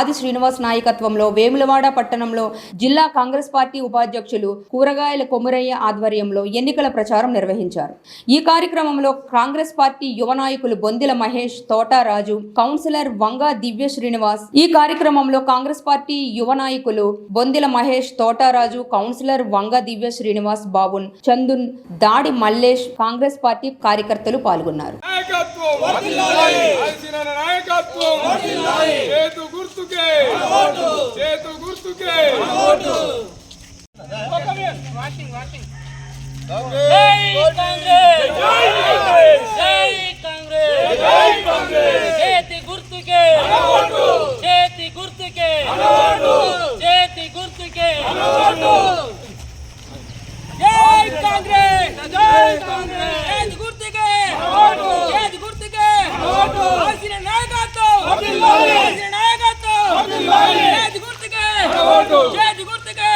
ఆది శ్రీనివాస్ నాయకత్వంలో వేములవాడ పట్టణంలో జిల్లా కాంగ్రెస్ పార్టీ ఉపాధ్యక్షులు కూరగాయల కొమురయ్య ఆధ్వర్యంలో ఎన్నికల ప్రచారం నిర్వహించారు. ఈ కార్యక్రమంలో కాంగ్రెస్ పార్టీ యువ నాయకులు బొందిల మహేష్ తోటారాజు కౌన్సిలర్ వంగా దివ్య శ్రీనివాస్. ఈ కార్యక్రమంలో కాంగ్రెస్ పార్టీ యువ నాయకులు బొందిల మహేష్ తోటారాజు కౌన్సిలర్ వంగ దివ్య శ్రీనివాస్ బాబున్ చందున్ దాడి మల్లేష్ కాంగ్రెస్ పార్టీ కార్యకర్తలు పాల్గొన్నారు. గుర్తుకే. చేతు గుర్తుకే. జై కాంగ్రెస్. జై కాంగ్రెస్. జై కాంగ్రెస్. చేతి గుర్తుకే. చేతి గుర్తుకే. చేతి గుర్తుకే. జై కాంగ్రెస్. జై కాంగ్రెస్. చేతి గుర్తుకే. చేతి గుర్తుకే. నాయకత్వం. గుర్తుకే. గుర్తుకే.